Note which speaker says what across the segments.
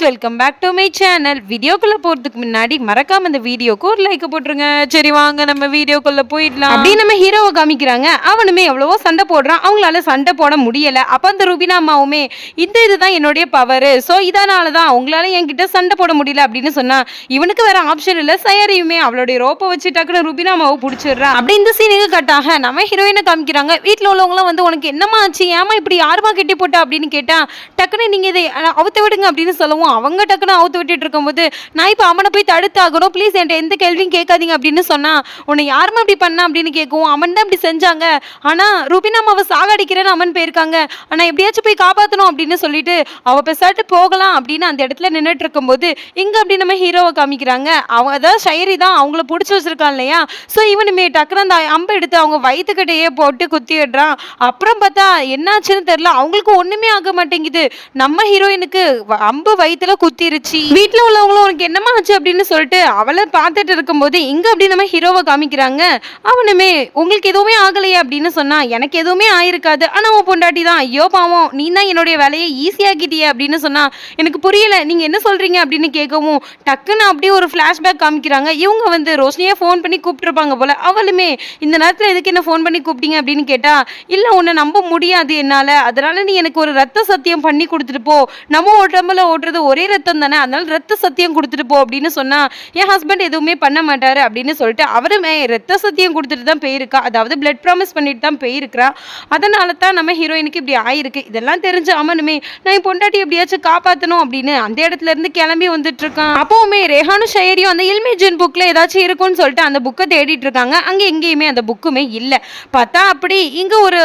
Speaker 1: Friends welcome back to my channel வீடியோக்குள்ள போறதுக்கு முன்னாடி மறக்காம இந்த வீடியோக்கு ஒரு லைக் போட்டுருங்க. சரி வாங்க நம்ம வீடியோக்குள்ள போயிடலாம். அப்படி நம்ம ஹீரோவை காமிக்கிறாங்க. அவனுமே எவ்வளவோ சண்டை போடுறான். அவங்களால சண்டை போட முடியல. அப்ப அந்த ரூபினா அம்மாவுமே இந்த இதுதான் என்னுடைய பவர் ஸோ இதனால தான் உங்களால என்கிட்ட சண்டை போட முடியல அப்படின்னு சொன்னா இவனுக்கு வேற ஆப்ஷன் இல்ல. சயரியுமே அவளுடைய ரோப்பை வச்சு டக்குனு ரூபினா அம்மாவை பிடிச்சிடுறான் அப்படி இந்த சீனுக்கு கட்டாக நம்ம ஹீரோயினை காமிக்கிறாங்க. வீட்டில் உள்ளவங்களாம் வந்து உனக்கு என்னம்மா ஆச்சு? ஏமா இப்படி யாருமா கட்டி போட்டா? அப்படின்னு கேட்டா டக்குன்னு நீங்க இதை அவுத்த விடுங்க அப்படின்னு சொல்லவும் அவங்க டக்குன்னு அவுத்து விட்டுட்டு இருக்கும்போது நான் இப்போ அவனை போய் தடுத்தாகணும். ப்ளீஸ் என்கிட்ட எந்த கேள்வியும் கேட்காதீங்க. அப்படின்னு சொன்னா உன்னை யாருமே இப்படி பண்ணா? அப்படின்னு கேட்கும் அவன் தான் இப்படி செஞ்சாங்க. ஆனா ரூபினா அவ சாகடிக்கிறேன்னு அம்மன் போயிருக்காங்க. ஆனா எப்படியாச்சும் போய் காப்பாற்றணும் அப்படின்னு சொல்லிட்டு அவ பெசாட்டு போகலாம் அப்படின்னு அந்த இடத்துல நின்றுட்டு இருக்கும்போது இங்கே அப்படி நம்ம ஹீரோவை காமிக்கிறாங்க. அவங்க அதான் ஷைரி தான் அவங்கள பிடிச்சி வச்சிருக்கான் இல்லையா? ஸோ இவனுமே டக்குனு அந்த அம்பை எடுத்து அவங்க வயிற்றுக்கிட்டேயே போட்டு குத்தி விடுறான். அப்புறம் பார்த்தா என்னாச்சுன்னு தெரில அவங்களுக்கு ஒண்ணுமே ஆக மாட்டேங்குது. நம்ம ஹீரோயினுக்கு அம்பு வயிற்று வயித்துல குத்திருச்சு. வீட்டில் உள்ளவங்களும் உனக்கு என்னமா ஆச்சு அப்படின்னு சொல்லிட்டு அவளை பார்த்துட்டு இருக்கும்போது இங்க அப்படி நம்ம ஹீரோவை காமிக்கிறாங்க. அவனுமே உங்களுக்கு எதுவுமே ஆகலையே அப்படின்னு சொன்னா எனக்கு எதுவுமே ஆயிருக்காது. ஆனா உன் பொண்டாட்டி தான். ஐயோ பாவம். நீ தான் என்னுடைய வேலையை ஈஸியாக்கிட்டியே அப்படின்னு சொன்னா எனக்கு புரியல. நீங்க என்ன சொல்றீங்க? அப்படின்னு கேட்கவும் டக்குன்னு அப்படியே ஒரு ஃபிளாஷ்பேக் காமிக்கிறாங்க. இவங்க வந்து ரோஷினியா ஃபோன் பண்ணி கூப்பிட்டுருப்பாங்க போல. அவளுமே இந்த நேரத்தில் எதுக்கு என்ன ஃபோன் பண்ணி கூப்பிட்டீங்க? அப்படின்னு கேட்டா இல்ல உன்னை நம்ப முடியாது என்னால. அதனால நீ எனக்கு ஒரு ரத்த சத்தியம் பண்ணி கொடுத்துட்டு போ. நம்ம உடம்புல ஓட்டுறது ஒரே ரத்தம் தானே? அதனால ரத்த சத்தியம் கொடுத்துட்டு போ அப்படின்னு சொன்னா என் ஹஸ்பண்ட் எதுவுமே பண்ண மாட்டாரு அப்படின்னு சொல்லிட்டு அவருமே ரத்த சத்தியம் கொடுத்துட்டு தான் போயிருக்கா. அதாவது பிளட் ப்ராமிஸ் பண்ணிட்டு தான் போயிருக்கிறா. அதனால தான் நம்ம ஹீரோயினுக்கு இப்படி ஆயிருக்கு. இதெல்லாம் தெரிஞ்ச அமனுமே நான் என் பொண்டாட்டி எப்படியாச்சும் காப்பாற்றணும் அப்படின்னு அந்த இடத்துல இருந்து கிளம்பி வந்துட்டு இருக்கான். அப்பவுமே ரேஹானும் ஷயரியும் அந்த இல்மேஜின் புக்ல ஏதாச்சும் இருக்கும்னு சொல்லிட்டு அந்த புக்கை தேடிட்டு இருக்காங்க. அங்க எங்கேயுமே அந்த புக்குமே இல்லை. பார்த்தா அப்படி இங்க ஒரு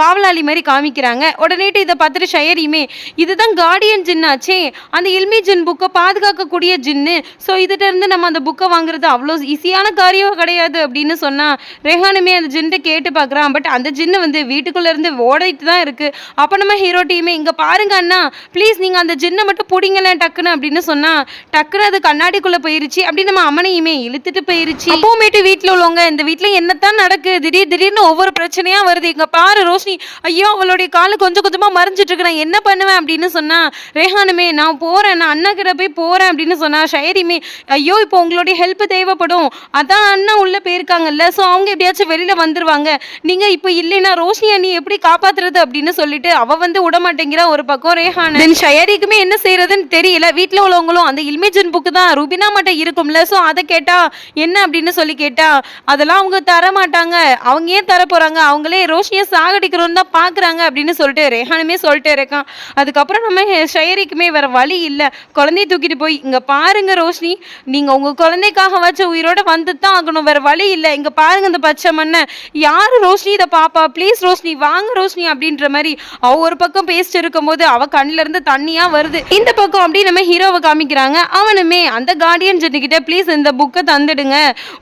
Speaker 1: காவலாளி மாதிரி காமிக்கிறாங்க. உடனேட்டு இதை பார்த்துட்டு ஷயரியுமே இதுதான் கார்டியன் ஜின்னாச்சே அந்த இல்மி ஜின் புக்கை பாதுகாக்கக்கூடிய ஜின்னு. ஸோ இதுகிட்ட இருந்து நம்ம அந்த புக்கை வாங்குறது அவ்வளோ ஈஸியான காரியம் கிடையாது அப்படின்னு சொன்னால் ரெஹானுமே அந்த ஜின்ட்டு கேட்டு பார்க்குறான். பட் அந்த ஜின்னு வந்து வீட்டுக்குள்ளேருந்து ஓடிட்டு தான் இருக்குது அப்போ நம்ம ஹீரோ டீமே இங்கே பாருங்க அண்ணா ப்ளீஸ் நீங்கள் அந்த ஜின்னை மட்டும் பிடிங்களேன் டக்குன்னு அப்படின்னு சொன்னால் டக்குன்னு அது கண்ணாடிக்குள்ளே போயிருச்சு அப்படி நம்ம அம்மனையுமே இழுத்துட்டு போயிருச்சு. அப்போமேட்டு வீட்டில் உள்ளவங்க இந்த வீட்டில் என்னத்தான் நடக்கு? திடீர் திடீர்னு ஒவ்வொரு பிரச்சனையாக வருது. இங்கே பாரு ரோஷினி ஐயோ அவளுடைய காலு கொஞ்சம் கொஞ்சமாக மறைஞ்சிட்டு இருக்கு. நான் என்ன பண்ணுவேன்? அப்படின்னு சொன்னால் ரேஹானுமே நான் போகிறேன் நான் அண்ணா கிட்ட போய் போகிறேன் அப்படின்னு சொன்னா ஷைரிமே ஐயோ இப்போ உங்களுடைய ஹெல்ப் தேவைப்படும். அதான் அண்ணா உள்ளே போயிருக்காங்கல்ல ஸோ அவங்க எப்படியாச்சும் வெளியில் வந்துருவாங்க. நீங்கள் இப்போ இல்லைன்னா ரோஷினி அண்ணி எப்படி காப்பாற்றுறது அப்படின்னு சொல்லிட்டு அவள் வந்து விடமாட்டேங்கிறா ஒரு பக்கம் ரேஹான். தென் ஷயரிக்குமே என்ன செய்யறதுன்னு தெரியல. வீட்டில் உள்ளவங்களும் அந்த இல்மேஜன் புக்கு தான் ரூபினா மட்டும் இருக்கும்ல ஸோ அதை கேட்டா என்ன? அப்படின்னு சொல்லி கேட்டா அதெல்லாம் அவங்க தர மாட்டாங்க அவங்க ஏன் தர போறாங்க அவங்களே ரோஷினியை சாகடிக்கிறோன்னு தான் பார்க்குறாங்க அப்படின்னு சொல்லிட்டு ரேஹானுமே சொல்லிட்டு இருக்கான். அதுக்கப்புறம் நம்ம ஷயரிக்குமே வேற வழி இல்லை. குழந்தைய தூக்கிட்டு போய் இங்க பாருங்க ரோஷினி நீங்க உங்க குழந்தைக்காக வச்ச உயிரோட வந்து தான் ஆகணும் வேற வழி இல்லை. இங்க பாருங்க இந்த பச்சை மண்ணை. யாரு ரோஷினி? இதை பாப்பா. ப்ளீஸ் ரோஷினி வாங்க ரோஷினி அப்படின்ற மாதிரி அவ ஒரு பக்கம் பேசிட்டு இருக்கும்போது அவ கண்ணுல இருந்து தண்ணியா வருது. இந்த பக்கம் அப்படியே நம்ம ஹீரோவை காமிக்கிறாங்க. அவனுமே அந்த கார்டியன் கிட்ட ப்ளீஸ் இந்த புக்கை தந்துடுங்க.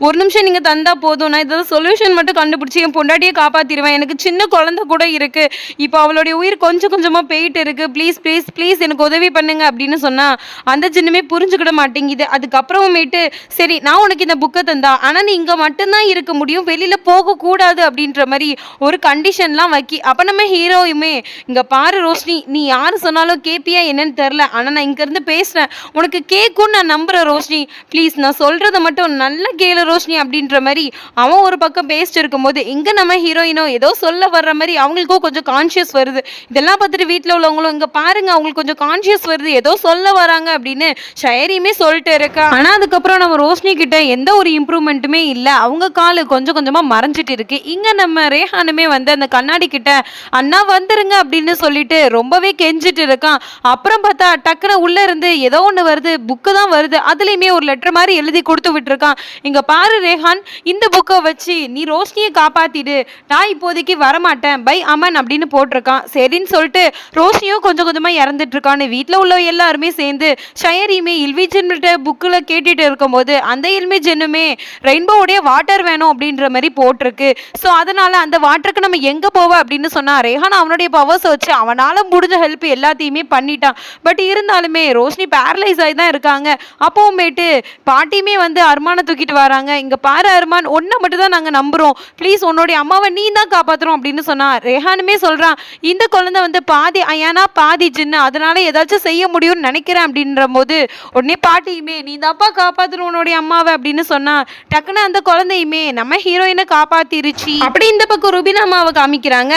Speaker 1: ஒரு நிமிஷம் நீங்க தந்தா போதும். நான் இதை சொல்யூஷன் மட்டும் கண்டுபிடிச்சி என் பொண்டாட்டியை காப்பாத்திடுவேன். எனக்கு சின்ன குழந்தை கூட இருக்கு. இப்போ அவளுடைய உயிர் கொஞ்சம் கொஞ்சமா போயிட்டு இருக்கு. ப்ளீஸ் ப்ளீஸ் ப்ளீஸ் எனக்கு உதவி பண்ணுங்க அப்படின்னு சொன்னா அந்த சின்னமே புரிஞ்சுக்கிட மாட்டேங்குது. அதுக்கப்புறமேட்டு சரி நான் உனக்கு இந்த புக்கை தந்தா ஆனால் நீ இங்க மட்டும்தான் இருக்க முடியும் வெளியில போகக்கூடாது அப்படின்ற மாதிரி ஒரு கண்டிஷன்லாம் வைக்கி அப்போ நம்ம ஹீரோயுமே இங்க பாரு ரோஷினி நீ யார் சொன்னாலும் கேப்பியா என்னன்னு தெரில ஆனால் நான் இங்கேருந்து பேசுகிறேன் பேசுறேன். உனக்கு கேட்கும் நான் நம்புறேன் ரோஷினி. ப்ளீஸ் நான் சொல்கிறத மட்டும் நல்லா கேளு ரோஷினி அப்படின்ற மாதிரி அவன் ஒரு பக்கம் பேசிட்டு இருக்கும்போது இங்கே நம்ம ஹீரோயினோ ஏதோ சொல்ல வர்ற மாதிரி அவங்களுக்கும் கொஞ்சம் கான்ஷியஸ் வருது. இதெல்லாம் பார்த்துட்டு வீட்டில் உள்ளவங்களும் இங்கே பாருங்க அவங்களுக்கு கொஞ்சம் கான்ஷியஸ் வருது ஏதோ சொல்ல வராங்க அப்படின்னு ஷயரியுமே சொல்லிட்டு இருக்கா. ஆனா அதுக்கப்புறம் நம்ம ரோஷினி கிட்ட எந்த ஒரு இம்ப்ரூவ்மெண்ட்டுமே இல்ல. அவங்க காலு கொஞ்சம் கொஞ்சமா மறைஞ்சிட்டு இருக்கு. இங்க நம்ம ரேஹானுமே வந்து அந்த கண்ணாடி கிட்ட அண்ணா வந்துருங்க அப்படின்னு சொல்லிட்டு ரொம்பவே கெஞ்சிட்டு இருக்கான். அப்புறம் பார்த்தா டக்குன்னு உள்ள இருந்து ஏதோ ஒண்ணு வருது. புக்கு தான் வருது. அதுலயுமே ஒரு லெட்டர் மாதிரி எழுதி கொடுத்து விட்டுருக்கான். இங்க பாரு ரேஹான் இந்த புக்கை வச்சு நீ ரோஷினியை காப்பாத்திடு. நான் இப்போதைக்கு வரமாட்டேன். பை அமன் அப்படின்னு போட்டிருக்கான். சரின்னு சொல்லிட்டு ரோஷினியும் கொஞ்சம் கொஞ்சமா இறந்துட்டு இருக்கான்னு வீட்டில் உள்ள எல்லாருமே சேர்ந்து ஷயரியுமே இல்விஜன் புக்கில் கேட்டுட்டு இருக்கும்போது அந்த இல்மிஜனுமே ரெயின்போவுடைய வாட்டர் வேணும் அப்படின்ற மாதிரி போட்டிருக்கு. ஸோ அதனால அந்த வாட்டருக்கு நம்ம எங்க போவ அப்படின்னு சொன்னா ரேஹான் அவனுடைய பவர்ஸ் வச்சு அவனால முடிஞ்ச ஹெல்ப் எல்லாத்தையுமே பண்ணிட்டான். பட் இருந்தாலுமே ரோஷினி பேரலைஸ் ஆகி தான் இருக்காங்க. அப்போவுமேட்டு பாட்டியுமே வந்து அர்மானை தூக்கிட்டு வராங்க. இங்க பாரு அர்மான் ஒன்றை மட்டும் தான் நாங்கள் நம்புறோம். ப்ளீஸ் உன்னுடைய அம்மாவை நீ தான் காப்பாத்துறோம் அப்படின்னு சொன்னா ரேஹானுமே சொல்றான் இந்த குழந்தை வந்து பாதி அயானா பாதி ஜின்னு அதனால ஏதாச்சும் செய்ய முடியும் முடியும்னு நினைக்கிறேன் அப்படின்ற போது உடனே பாட்டியுமே நீ அப்பா காப்பாத்தணும் உன்னுடைய அம்மாவை? அப்படின்னு சொன்னா டக்குன்னு அந்த குழந்தையுமே நம்ம ஹீரோயினை காப்பாத்திருச்சு. அப்படி இந்த பக்கம் ருபினா அம்மாவை காமிக்கிறாங்க.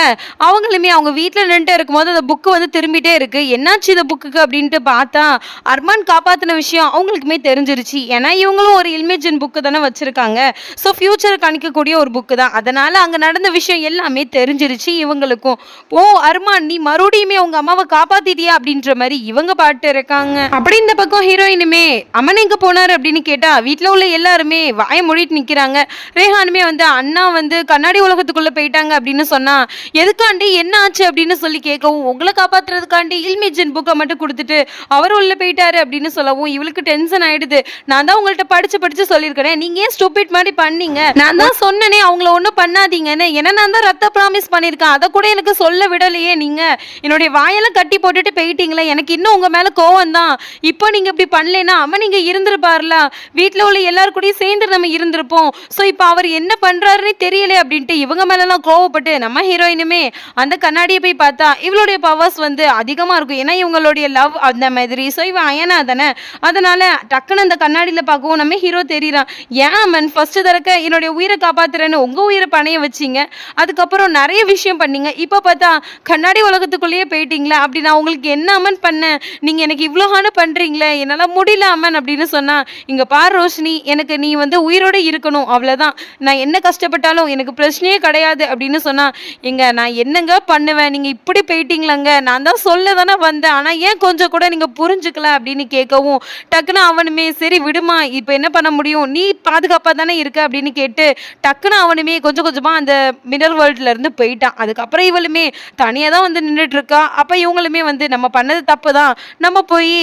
Speaker 1: அவங்களுமே அவங்க வீட்டில் நின்றுட்டு இருக்கும்போது அந்த புக்கு வந்து திரும்பிட்டே இருக்கு. என்னாச்சு இந்த புக்குக்கு? அப்படின்ட்டு பார்த்தா அர்மான் காப்பாத்தின விஷயம் அவங்களுக்குமே தெரிஞ்சிருச்சு. ஏன்னா இவங்களும் ஒரு இல்மேஜின் புக்கு தானே வச்சிருக்காங்க. ஸோ ஃபியூச்சரை கணிக்கக்கூடிய ஒரு புக்கு தான். அதனால அங்கே நடந்த விஷயம் எல்லாமே தெரிஞ்சிருச்சு இவங்களுக்கும். ஓ அர்மான் நீ மறுபடியுமே உங்க அம்மாவை காப்பாத்திட்டியா? அப்படின்ற மாதிரி இவங்க பாட்டு இருக்காங்க. அப்படி இந்த பக்கம் ஹீரோயினுமே அம்மன் எங்க போனாரு அப்படின்னு கேட்டா வீட்டில் உள்ள எல்லாருமே வாயை மூடிட்டு நிக்கிறாங்க. ரேஹானுமே வந்து அண்ணா வந்து கண்ணாடி உலகத்துக்குள்ள போயிட்டாங்க அப்படின்னு சொன்னா எதுக்காண்டி என்ன ஆச்சு? அப்படின்னு சொல்லி கேட்கவும் உங்களை காப்பாத்துறதுக்காண்டி இல்மிஜன் புக்கை மட்டும் கொடுத்துட்டு அவர் உள்ள போயிட்டாரு அப்படின்னு சொல்லவும் இவளுக்கு டென்ஷன் ஆயிடுது. நான் தான் உங்கள்ட்ட படிச்சு படிச்சு சொல்லியிருக்கிறேன். நீங்க ஏன் ஸ்டூபிட் மாதிரி பண்ணீங்க? நான் தான் சொன்னனே அவங்கள ஒன்றும் பண்ணாதீங்கன்னு. ஏன்னா நான் தான் ரத்த ப்ராமிஸ் பண்ணியிருக்கேன். அதை கூட எனக்கு சொல்ல விடலையே நீங்க. என்னுடைய வாயெல்லாம் கட்டி போட்டுட்டு போயிட்டீங்களே. எனக்கு இன்னும் உங்க மேல கோவம் தான் இப்போ நீங்க இப்படி பண்ணலைன்னா அவன் நீங்க இருந்திருப்பார்ல. வீட்டில் உள்ள எல்லாரும் கூடயும் சேர்ந்து நம்ம இருந்திருப்போம். ஸோ இப்போ அவர் என்ன பண்றாருன்னே தெரியல அப்படின்ட்டு இவங்க மேலெல்லாம் கோவப்பட்டு நம்ம ஹீரோயினுமே அந்த கண்ணாடியை போய் பார்த்தா இவளுடைய பவர்ஸ் வந்து அதிகமாக இருக்கும். ஏன்னா இவங்களுடைய லவ் அந்த மாதிரி. ஸோ இவன் அயனா தானே. அதனால டக்குன்னு அந்த கண்ணாடியில் பார்க்கவும் நம்ம ஹீரோ தெரியுறான். ஏன் அம்மன் ஃபர்ஸ்ட் தரக்க என்னுடைய உயிரை காப்பாத்துறேன்னு உங்க உயிரை பணைய வச்சீங்க? அதுக்கப்புறம் நிறைய விஷயம் பண்ணீங்க. இப்போ பார்த்தா கண்ணாடி உலகத்துக்குள்ளேயே போயிட்டீங்களா. அப்படி நான் உங்களுக்கு என்ன அமன் பண்ணேன்? நீங்க எனக்கு இவ்வளோ ஹானம் பண்றீங்களே என்னால் முடியல அம்மன் அப்படின்னு சொன்னா இங்க பார் ரோஷினி எனக்கு நீ வந்து உயிரோட இருக்கணும் அவ்வளோதான் நான் என்ன கஷ்டப்பட்டாலும் எனக்கு பிரச்சனையே கிடையாது அப்படின்னு சொன்னா எங்க நான் என்னங்க பண்ணுவேன்? நீங்க இப்படி போயிட்டீங்களாங்க? நான் தான் சொல்ல தானே வந்தேன். ஆனா ஏன் கொஞ்சம் கூட நீங்க புரிஞ்சுக்கல அப்படின்னு கேட்கவும் டக்குன்னு அவனுமே சரி விடுமா இப்போ என்ன பண்ண முடியும்? நீ பாதுகாப்பா தானே இருக்க அப்படின்னு கேட்டு டக்குன்னு அவனுமே கொஞ்சம் கொஞ்சமா அந்த மினர் வேர்ல்ட்ல இருந்து போயிட்டான். அதுக்கப்புறம் இவளுமே தனியா தான் வந்து நின்றுட்டு இருக்கா. அப்ப இவங்களுமே வந்து நம்ம பண்ணது தப்பு தான் நம்ம போய்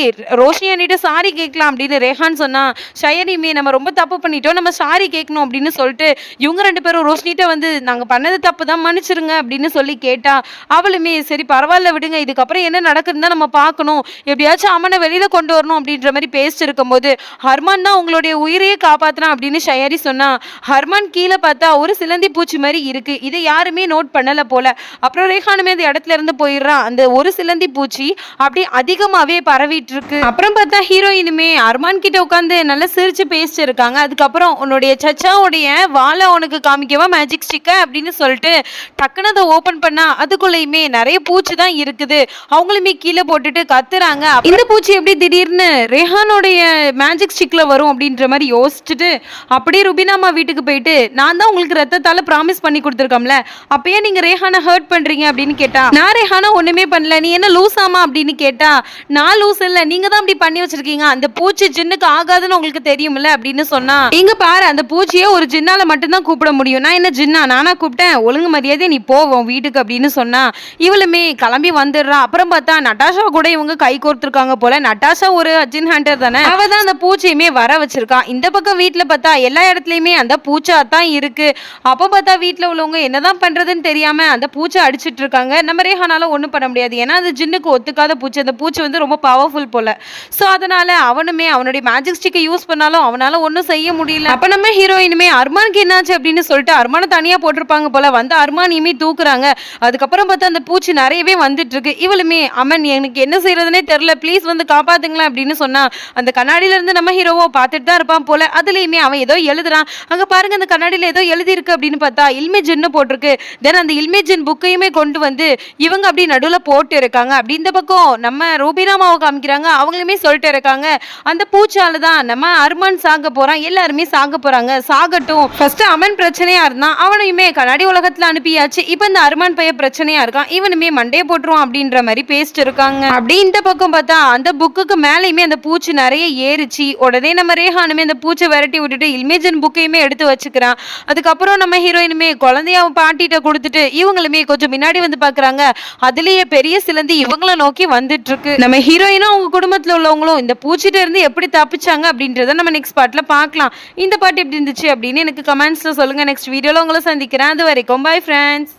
Speaker 1: ரோஷினி அண்ணிட்ட சாரி கேட்கலாம் அப்படின்னு ரேஹான் சொன்னா ஷயனிமே நம்ம ரொம்ப தப்பு பண்ணிட்டோம் நம்ம சாரி கேட்கணும் அப்படின்னு சொல்லிட்டு இவங்க ரெண்டு பேரும் ரோஷினிட்ட வந்து நாங்க பண்ணது தப்பு தான் மன்னிச்சிருங்க அப்படின்னு சொல்லி கேட்டா அவளுமே சரி பரவாயில்ல விடுங்க இதுக்கப்புறம் என்ன நடக்குதுன்னு தான் நம்ம பார்க்கணும். எப்படியாச்சும் அம்மனை வெளியில கொண்டு வரணும் அப்படின்ற மாதிரி பேசிட்டு இருக்கும்போது ஹர்மான் தான் உங்களுடைய உயிரையே காப்பாத்தினா அப்படின்னு ஷயரி சொன்னா ஹர்மான் கீழே பார்த்தா ஒரு சிலந்தி பூச்சி மாதிரி இருக்கு. இதை யாருமே நோட் பண்ணல போல. அப்புறம் ரேஹானுமே அந்த இடத்துல இருந்து போயிடுறான் அந்த ஒரு சிலந்தி பூச்சி அப்படி அதிகமாவே பரவிட்டு இருக்கு அப்புறம் பார்த்தா ஹீரோயினுமே அர்மான் கிட்ட உட்காந்து நல்லா சிரிச்சு பேசிட்டு இருக்காங்க அதுக்கப்புறம் உன்னுடைய சச்சாவுடைய வாழை உனக்கு காமிக்கவா மேஜிக் ஸ்டிக்க அப்படின்னு சொல்லிட்டு டக்குன்னு அதை ஓபன் பண்ணா அதுக்குள்ளேயுமே நிறைய பூச்சி தான் இருக்குது. அவங்களுமே கீழே போட்டுட்டு கத்துறாங்க. இந்த பூச்சி எப்படி திடீர்னு ரேஹானுடைய மேஜிக் ஸ்டிக்ல வரும் அப்படின்ற மாதிரி யோசிச்சுட்டு அப்படியே ருபினாமா வீட்டுக்கு போயிட்டு நான் தான் உங்களுக்கு ரத்தத்தால ப்ராமிஸ் பண்ணி கொடுத்துருக்கோம்ல அப்பயே நீங்க ரேஹானை ஹர்ட் பண்றீங்க அப்படின்னு கேட்டா நான் ரேஹானா ஒண்ணுமே பண்ணல நீ என்ன லூசாமா அப்படின்னு கேட்டா நான் லூஸ் இல்ல. நீங்க தான் அப்படி பண்ணி வச்சிருக்கீங்க. அந்த பூச்சி ஜின்னுக்கு ஆகாதுன்னு உங்களுக்கு தெரியும்ல அப்படின்னு சொன்னா இங்க பாரு அந்த பூச்சியை ஒரு ஜின்னால மட்டும்தான் கூப்பிட முடியும். நான் என்ன ஜின்னா? நானா கூப்பிட்டேன். ஒழுங்கு மரியாதை நீ போவோம் வீட்டுக்கு அப்படின்னு சொன்னா இவளுமே கிளம்பி வந்துடுறா. அப்புறம் பார்த்தா நட்டாஷா கூட இவங்க கை கோர்த்துருக்காங்க போல. நட்டாஷா ஒரு ஜின் ஹண்டர் தானே? அவ தான் அந்த பூச்சியுமே வர வச்சிருக்கா. இந்த பக்கம் வீட்டுல பார்த்தா எல்லா இடத்துலயுமே அந்த பூச்சா தான் இருக்கு. அப்போ பார்த்தா வீட்டுல உள்ளவங்க என்னதான் பண்றதுன்னு தெரியாம அந்த பூச்சை அடிச்சிட்டு இருக்காங்க. நம்ம ரேஹானால ஒண்ணும் பண்ண முடியாது. ஏன்னா அது ஜின்னுக்கு ஒத்துக்காத பூச்சி. அந்த பூச்சி வந்து ரொம்ப பவர்ஃபுல் போல. ஸோ அதனால அவனுமே அவனுடைய மேஜிக் ஸ்டிக்கை யூஸ் பண்ணாலும் அவனால ஒன்றும் செய்ய முடியல. அப்போ நம்ம ஹீரோயினுமே அர்மானுக்கு என்னாச்சு அப்படின்னு சொல்லிட்டு அர்மானை தனியாக போட்டிருப்பாங்க போல. வந்து அர்மானியுமே தூக்குறாங்க. அதுக்கப்புறம் பார்த்தா அந்த பூச்சி நிறையவே வந்துட்டு இருக்கு இவளுமே அம்மன் எனக்கு என்ன செய்யறதுனே தெரில ப்ளீஸ் வந்து காப்பாத்துங்களேன் அப்படின்னு சொன்னா அந்த கண்ணாடியில இருந்து நம்ம ஹீரோவோ பார்த்துட்டு தான் இருப்பான் போல. அதுலயுமே அவன் ஏதோ எழுதுறான். அங்க பாருங்க அந்த கண்ணாடியில ஏதோ எழுதி இருக்கு அப்படின்னு பார்த்தா இல்மேஜின்னு போட்டிருக்கு. தென் அந்த இல்மேஜின் புக்கையுமே கொண்டு வந்து இவங்க அப்படி நடுவில் போட்டு இருக்காங்க. அப்படி இந்த பக்கம் நம்ம ரூபினாமாவை காமிக்கிறாங்க அவங்களுமே சொல்லிட்டு இருக்காங்க. அந்த பூச்சால தான் நம்ம அர்மான் சாக போகிறான் எல்லாருமே சாக போறாங்க. சாகட்டும். ஃபர்ஸ்ட் அமன் பிரச்சனையா இருந்தான் அவனையுமே கண்ணாடி உலகத்துல அனுப்பியாச்சு. இப்போ இந்த அர்மான் பைய பிரச்சனையா இருக்கான் இவனுமே மண்டையை போட்டுருவான் அப்படின்ற மாதிரி பேசிட்டு இருக்காங்க. அப்படி இந்த பக்கம் பார்த்தா அந்த புக்குக்கு மேலேயுமே அந்த பூச்சி நிறைய ஏறிச்சு. உடனே நம்ம ரேஹானுமே அந்த பூச்சை விரட்டி விட்டுட்டு இல்மேஜன் புக்கையுமே எடுத்து வச்சுக்கிறான். அதுக்கப்புறம் நம்ம ஹீரோயினுமே குழந்தைய பாட்டிகிட்ட பாட்டிட்ட கொடுத்துட்டு இவங்களுமே கொஞ்சம் முன்னாடி வந்து பாக்குறாங்க அதுலயே பெரிய சிலந்தி இவங்களை நோக்கி வந்துட்டு இருக்கு. நம்ம ஹீரோயினும் அவங்க குடும்பத்தில் உள்ளவங்களும் இந்த பூச்சிட்ட இருந்து எப்படி தப்பிச்சாங்க அப்படின்றத நம்ம நெக்ஸ்ட் பாட்டில் பார்க்கலாம். இந்த பாட்டு எப்படி இருந்துச்சு அப்படின்னு எனக்கு கமெண்ட்ஸில் சொல்லுங்கள் நெக்ஸ்ட் வீடியோவில் உங்களை சந்திக்கிறேன். அது வரைக்கும் பாய் ஃப்ரெண்ட்ஸ்